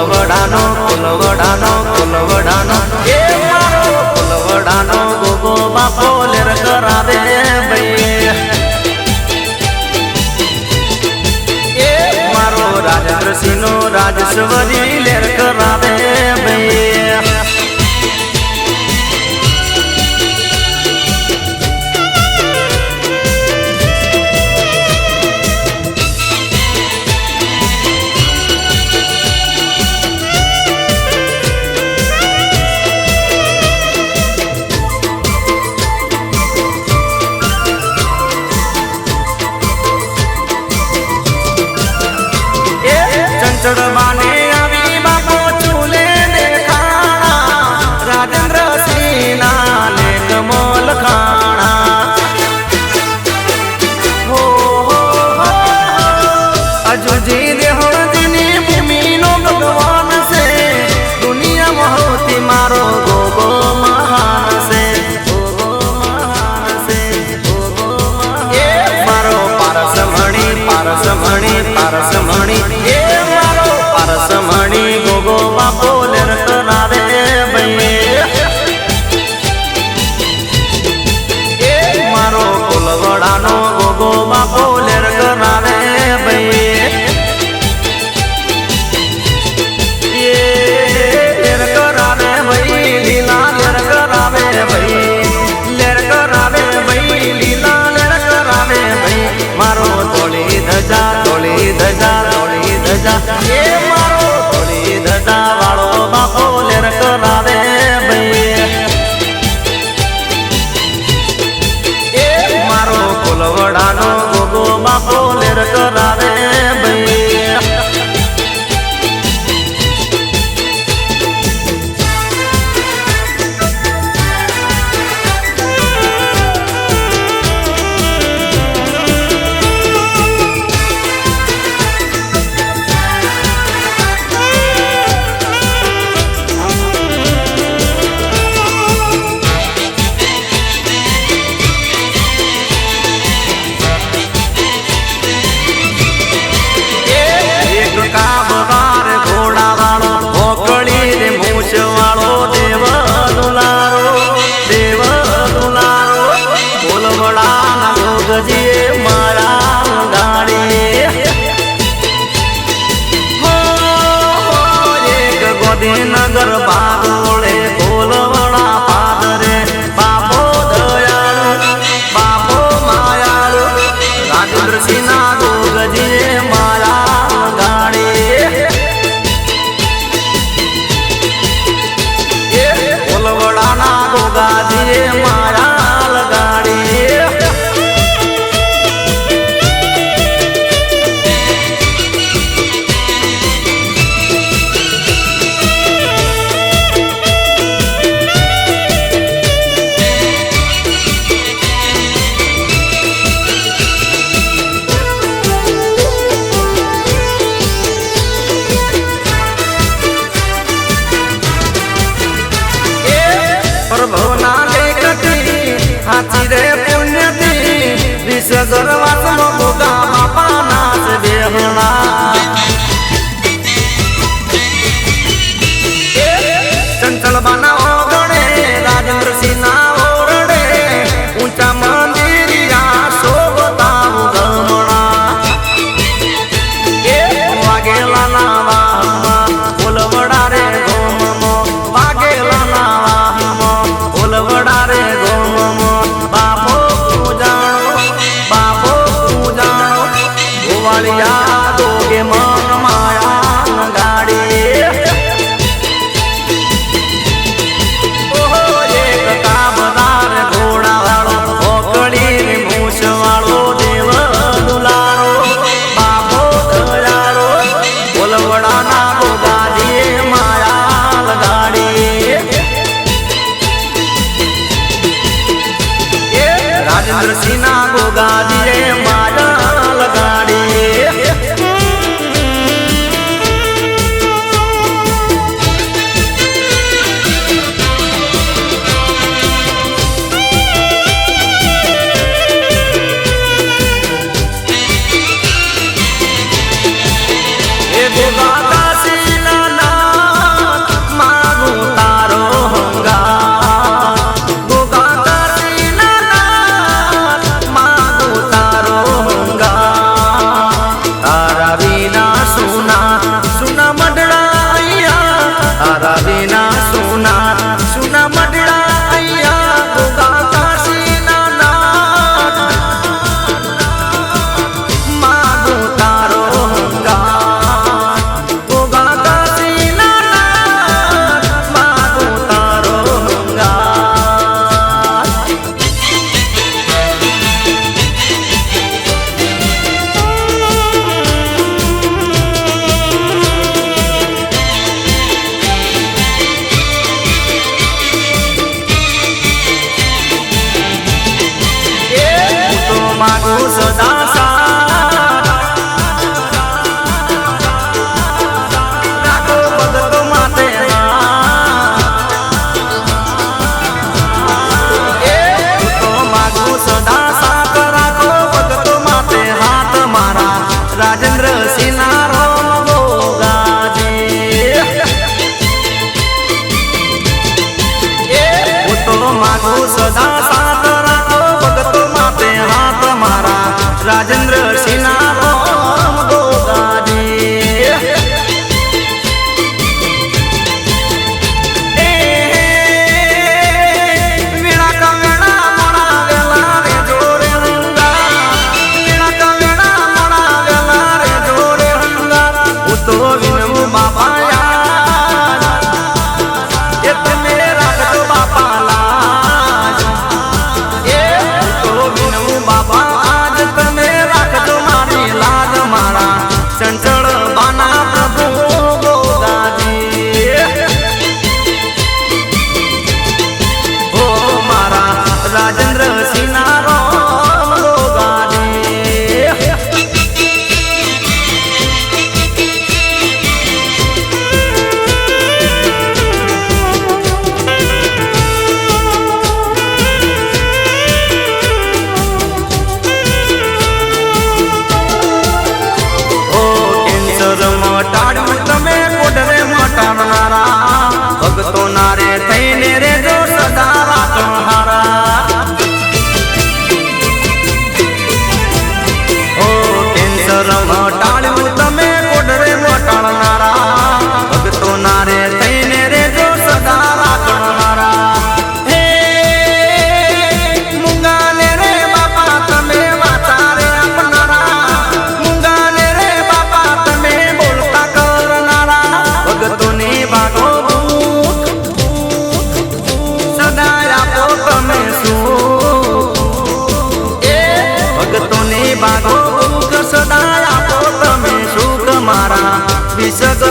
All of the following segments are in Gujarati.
કુલવડાનો કુલવડાનો કુલવડાનો. એ મારો કુલવડાનો ગોગો બાપો લેર કરાવે ભાઈ. એ મારો રાજદ્રસિંહનો રાજસ્વરી લેર કરાવે રડવાને ra it.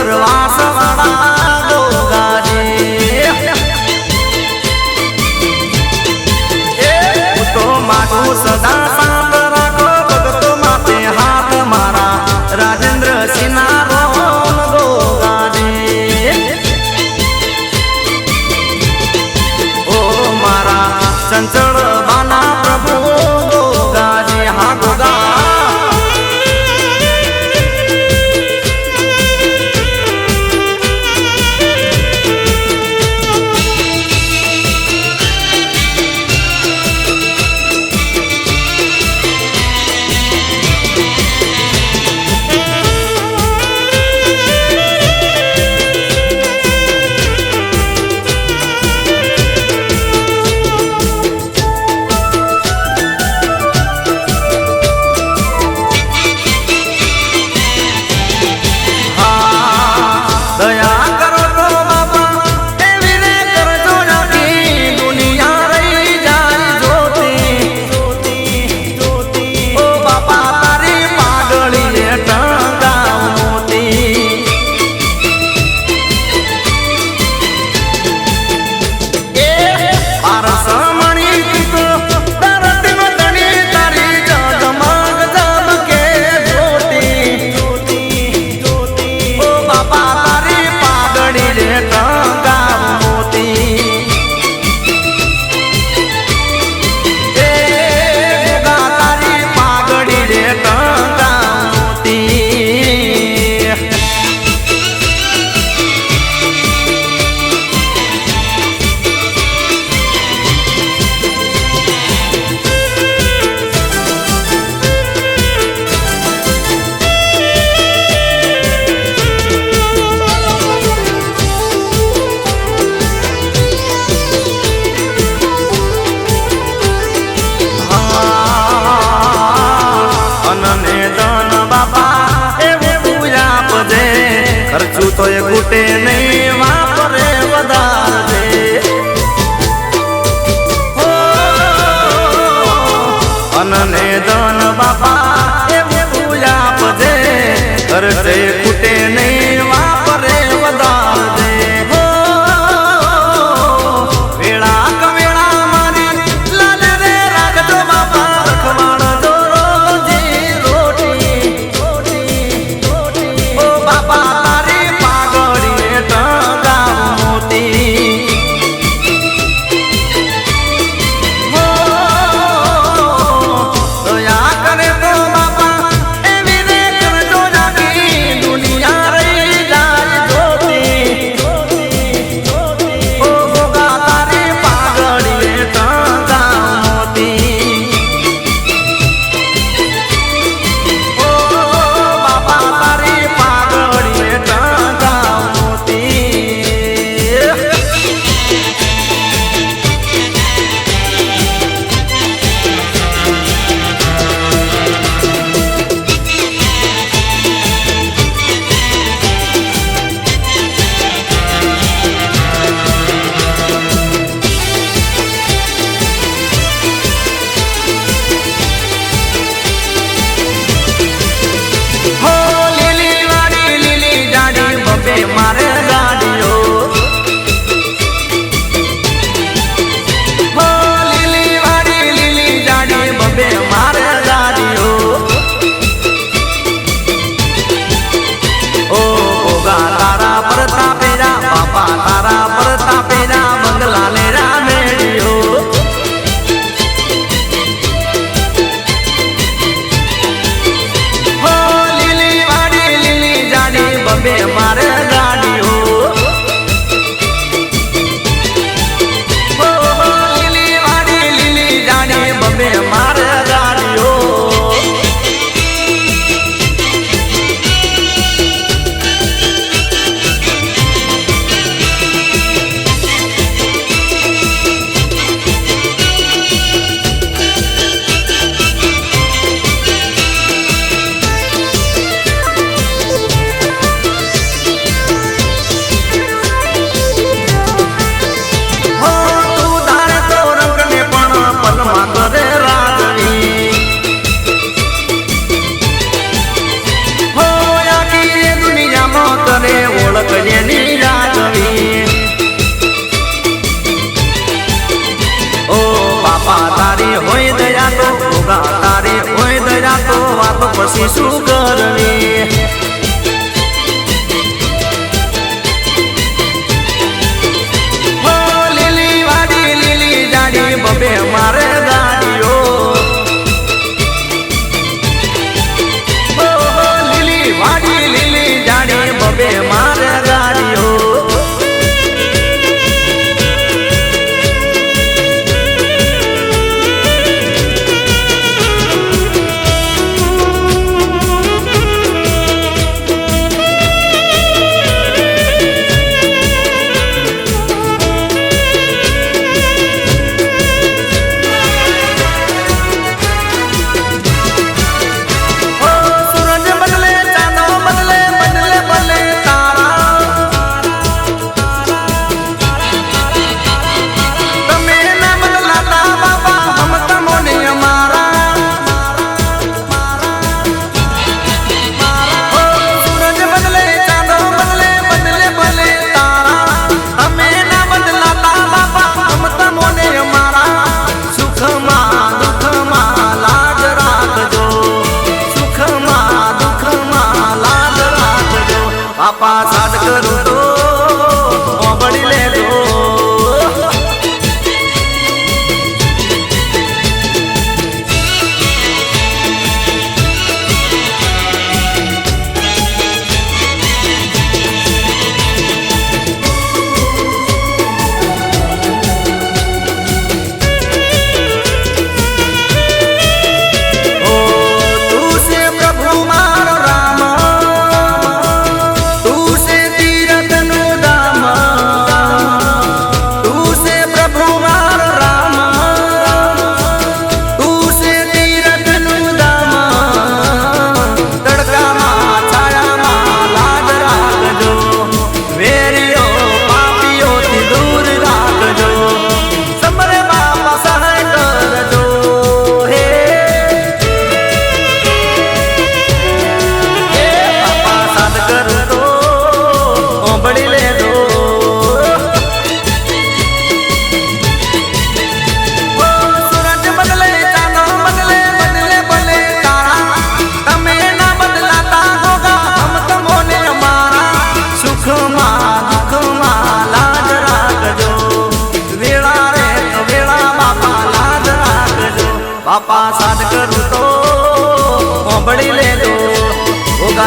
વિષ ગરવાસ અનને ધન બાપા. પછી શું કરવી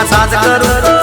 સાજ કરું.